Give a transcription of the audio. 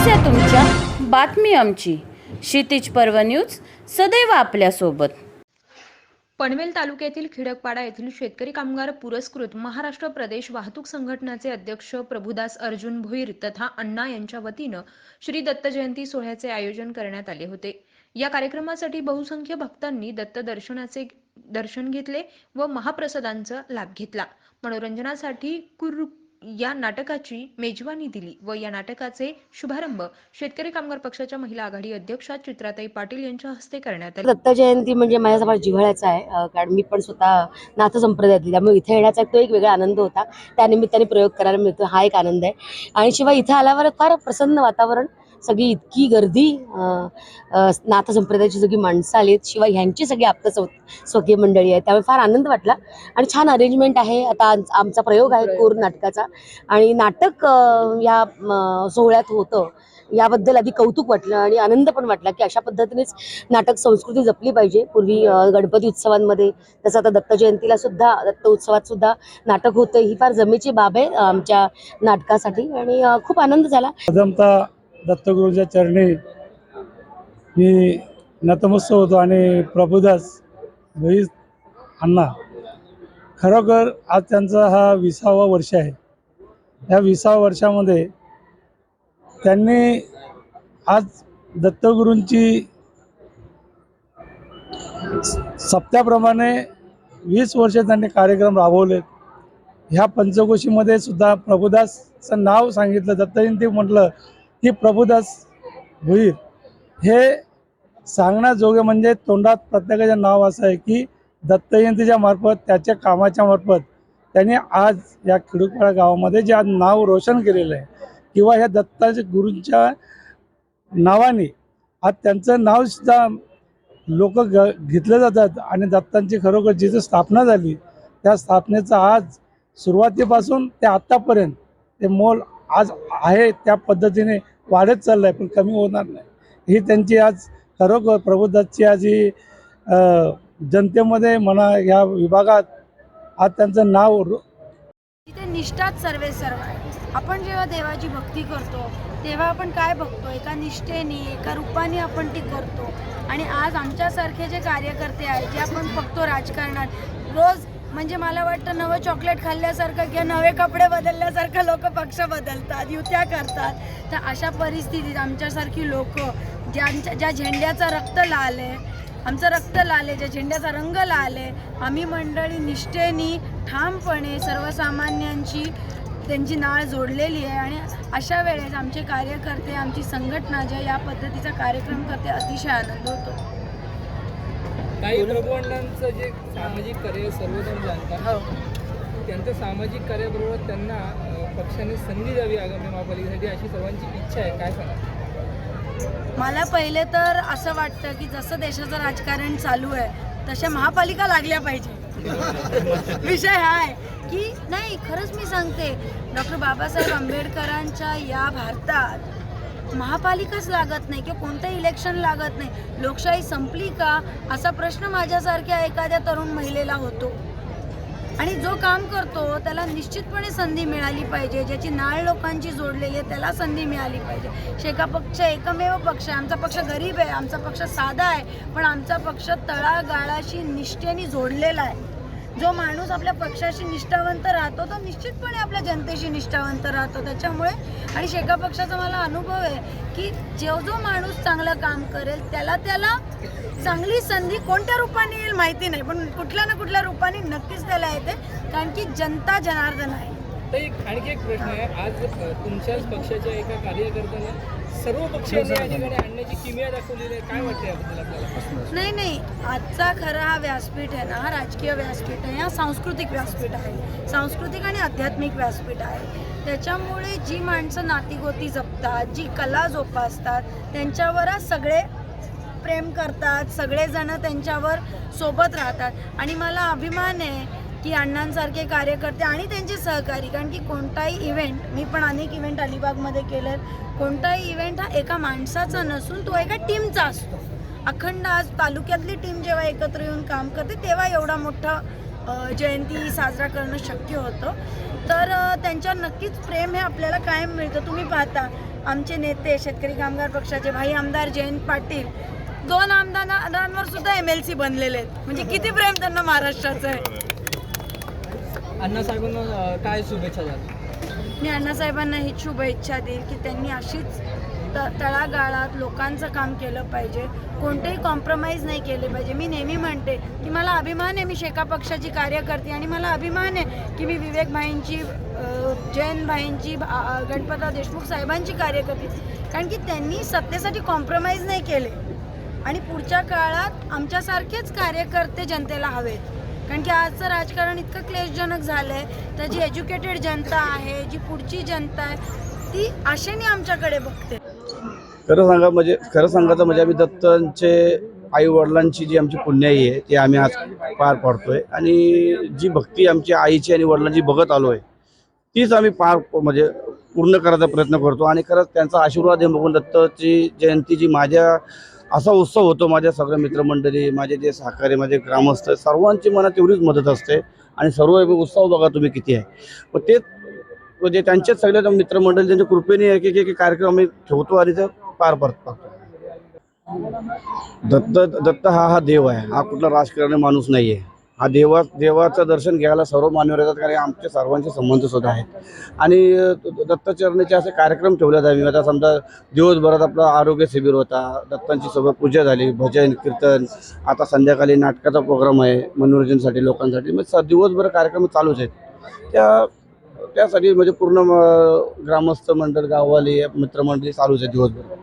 समस्या तुमच्या बातमी आमची. क्षितिज पर्व न्यूज सदैव आपल्यासोबत. पनवेल तालुक्यातील खिडकपाडा येथील शेतकरी कामगार पुरस्कृत महाराष्ट्र प्रदेश वाहतूक संघटनाचे अध्यक्ष प्रभुदास अर्जुन भोईर तथा अण्णा यांच्या वतीनं श्री दत्त जयंती सोहळ्याचे आयोजन करण्यात आले होते. या कार्यक्रमासाठी बहुसंख्य भक्तांनी दत्त दर्शनाचे दर्शन घेतले व महाप्रसादांचा लाभ घेतला. मनोरंजनासाठी कुर या नाटकाची मेजवानी दिली व या नाटकाचे शुभारंभ शेतकरी कामगार पक्षाच्या महिला आघाडी अध्यक्षा चित्राताई पाटील यांच्या हस्ते करण्यात आले. दत्त जयंती म्हणजे माझ्यासमोर जिव्हाळ्याचा आहे कारण मी पण स्वतः नाथ संप्रदायातली त्यामुळे इथे येण्याचा तो एक वेगळा आनंद होता. त्यानिमित्ताने प्रयोग करायला मिळतो हा एक आनंद आहे. आणि शिवाय इथे आल्यावर फार प्रसन्न वातावरण सगळी इतकी गर्दी नाथ संप्रदायाची सगळी माणसं आली आहेत शिवाय ह्यांची सगळी आप्त सव स्वकीय मंडळी आहे त्यामुळे फार आनंद वाटला. आणि छान अरेंजमेंट आहे. आता आम- आमचा प्रयोग आहे कोर नाटकाचा. आणि नाटक या सोहळ्यात होतं. याबद्दल आधी कौतुक वाटलं आणि आनंद पण वाटला की अशा पद्धतीनेच नाटक संस्कृती जपली पाहिजे. पूर्वी गणपती उत्सवांमध्ये तसं आता दत्त जयंतीला सुद्धा दत्त उत्सवात सुद्धा नाटक होतं. ही फार जमेची बाब आहे आमच्या नाटकासाठी. आणि खूप आनंद झाला. दत्तगुरूच्या चरणी मी नतमस्त होतो आणि प्रभुदास भई अण्णा. खरोखर आज त्यांचा हा विसावा वर्ष आहे. या विसावा वर्षामध्ये त्यांनी आज दत्तगुरूंची सप्त्याप्रमाणे वीस वर्ष त्यांनी कार्यक्रम राबवले. ह्या पंचकोशीमध्ये सुद्धा प्रभुदासचं नाव सांगितलं. दत्तजयंती म्हटलं की प्रभुदास भुईर हे सांगण्याजोगे म्हणजे तोंडात प्रत्येकाचं नाव असं आहे की दत्तजयंतीच्या मार्फत त्याच्या कामाच्या मार्फत त्यांनी आज या खिडूपाडा गावामध्ये जे आज नाव रोशन केलेलं आहे किंवा ह्या दत्ताच्या गुरूंच्या नावाने आज त्यांचं नावसुद्धा लोक ग घेतले जातात आणि दत्तांची खरोखर जिथं स्थापना झाली त्या स्थापनेचं आज सुरुवातीपासून ते आत्तापर्यंत ते मोल आज आहे त्या पद्धतीने वाढत चाललं आहे पण कमी होणार नाही. ही त्यांची आज खरोखर प्रबुद्धाची आज ही जनतेमध्ये म्हणा या विभागात आज त्यांचं नाव तिथे निष्ठाच सर्वे सर्व आहे. आपण जेव्हा देवाची भक्ती करतो तेव्हा आपण काय बघतो एका निष्ठेने एका रूपाने आपण ती करतो. आणि आज आमच्यासारखे जे कार्यकर्ते आहेत जे आपण बघतो राजकारणात रोज म्हणजे मला वाटतं नवं चॉकलेट खाल्ल्यासारखं किंवा नवे कपडे बदलल्यासारखं लोक पक्ष बदलतात युत्या करतात. तर अशा परिस्थितीत आमच्यासारखी लोक ज्यांच्या ज्या झेंड्याचा रक्त लाल आहे आमचं रक्त लाल आहे ज्या झेंड्याचा रंग लाल आहे आम्ही मंडळी निष्ठेनी ठामपणे सर्वसामान्यांची त्यांची नाळ जोडलेली आहे आणि अशा वेळेस आमचे कार्यकर्ते आमची संघटना ज्या या पद्धतीचा कार्यक्रम करते अतिशय आनंद होतो. काही प्रभुअण्णांचं जे सामाजिक कार्य सर्वजण जाणतात. त्यांच्या सामाजिक कार्याबरोबर त्यांना पक्षाने संधी द्यावी आगामी महापालिकेसाठी अशी सर्वांची इच्छा आहे. काय सांगा मला पहिले तर असं वाटतं की जसं देशाचं राजकारण चालू आहे तशा महापालिका लागल्या पाहिजे. विषय हा आहे की नाही खरंच मी सांगते डॉक्टर बाबासाहेब आंबेडकरांच्या या भारतात महापालिकाच लागत नाही किंवा कोणतंही इलेक्शन लागत नाही. लोकशाही संपली का? असा प्रश्न माझ्यासारख्या एखाद्या तरुण महिलेला होतो. आणि जो काम करतो त्याला निश्चितपणे संधी मिळाली पाहिजे. ज्याची नाळ लोकांची जोडलेली आहे त्याला संधी मिळाली पाहिजे. शेका पक्ष एकमेव पक्ष आहे. आमचा पक्ष गरीब आहे आमचा पक्ष साधा आहे पण आमचा पक्ष तळागाळाशी निष्ठेने जोडलेला आहे. जो माणूस आपल्या पक्षाशी निष्ठावंत राहतो तो निश्चितपणे आपल्या जनतेशी निष्ठावंत राहतो. त्याच्यामुळे आणि शेका पक्षाचा मला अनुभव आहे की जो जो माणूस चांगलं काम करेल त्याला त्याला चांगली संधी कोणत्या रूपाने येईल माहिती नाही पण कुठल्या ना कुठल्या रूपाने नक्कीच त्याला येते कारण की जनता जनार्दन आहे. एक आणखी एक प्रश्न आहे. आज तुमच्याच पक्षाच्या एका कार्यकर्त्यानं सर्व पक्षांनी या ठिकाणी आणण्याची किमया दाखवलेली आहे काय वाटतं याबद्दल आपल्याला? नाही नाही. आजचा खरा हा व्यासपीठ आहे ना हा राजकीय व्यासपीठ आहे. हा सांस्कृतिक व्यासपीठ आहे. सांस्कृतिक आणि आध्यात्मिक व्यासपीठ आहे. त्याच्यामुळे जी माणसं नातीगोती जपतात जी कला जोपासतात त्यांच्यावर आज सगळे प्रेम करतात सगळेजण त्यांच्यावर सोबत राहतात. आणि मला अभिमान आहे की अण्णांसारखे कार्यकर्ते आणि त्यांचे सहकारी कारण की कोणताही इव्हेंट मी पण अनेक इव्हेंट अलिबागमध्ये केले कोणताही इव्हेंट हा एका माणसाचा नसून तो एका टीमचा असतो. अखंड आज तालुक्यातली टीम जेव्हा एकत्र येऊन काम करते तेव्हा एवढा मोठा जयंती साजरा करणं शक्य होतं. तर त्यांच्या त्यांच्यावर नक्कीच प्रेम हे आपल्याला कायम मिळतं. तुम्ही पाहता आमचे नेते शेतकरी कामगार पक्षाचे भाई आमदार जयंत पाटील दोन आमदारांवर सुद्धा एम एल सी बनलेले आहेत. म्हणजे किती प्रेम त्यांना महाराष्ट्राचं आहे. अण्णासाहेबांना काय शुभेच्छा द्याल? मी अण्णासाहेबांना हीच शुभेच्छा देईल की त्यांनी अशीच त तळागाळात लोकांचं काम केलं पाहिजे. कोणतेही कॉम्प्रोमाइज नाही केले पाहिजे. मी नेहमी म्हणते की मला अभिमान आहे मी शेका पक्षाची कार्यकर्ती आणि मला अभिमान आहे की मी विवेक भाईंची भाईंची गणपतराव देशमुख साहेबांची कार्यकर्ती. कारण की त्यांनी सत्तेसाठी कॉम्प्रोमाइज नाही केले. आणि पुढच्या काळात आमच्यासारखेच कार्यकर्ते जनतेला हवेत. कारण की आजचं राजकारण इतकं क्लेशजनक झालं आहे तर जी एज्युकेटेड जनता आहे जी पुढची जनता आहे ती आशेने आमच्याकडे बघते. खरं सांगा म्हणजे खरं सांगायचं म्हणजे आम्ही दत्तांचे आई वडिलांची जी आमची पुण्याई आहे ती आम्ही आज पार पाडतोय. आणि जी भक्ती आमची आईची आणि वडिलांची बघत आलो आहे तीच आम्ही पार म्हणजे पूर्ण करायचा प्रयत्न करतो. आणि खरंच त्यांचा आशीर्वाद हे बघून दत्ताची जयंती जी माझ्या असा उत्सव होतो माझ्या सगळ्या मित्रमंडळी माझे जे सहकारी माझे ग्रामस्थ सर्वांची मनात तेवढीच मदत असते. आणि सर्व उत्सव बघा तुम्ही किती आहे. मग तेच म्हणजे त्यांच्याच सगळे मित्रमंडळी त्यांच्या कृपेने एक एक एक कार्यक्रम आम्ही ठेवतो आणि ते पार पडतो दत्त दत्त हा हा देव आहे. हा कुठला राजकारणी माणूस नाही आहे हा देवा देवाचं दर्शन घ्यायला सर्व मान्यवर येतात कारण आमचे सर्वांचे संबंध सुद्धा आहेत. आणि दत्तचरणीचे असे कार्यक्रम ठेवले जावे आता समजा दिवसभरात आपला आरोग्य शिबिर होता दत्तांची सगळं पूजा झाली भजन कीर्तन आता संध्याकाळी नाटकाचा प्रोग्राम आहे मनोरंजनसाठी लोकांसाठी. म्हणजे स- दिवसभर कार्यक्रम चालूच आहेत. त्या त्यासाठी म्हणजे पूर्ण ग्रामस्थ मंडळ गाववाले मित्रमंडळी चालूच आहे दिवसभर.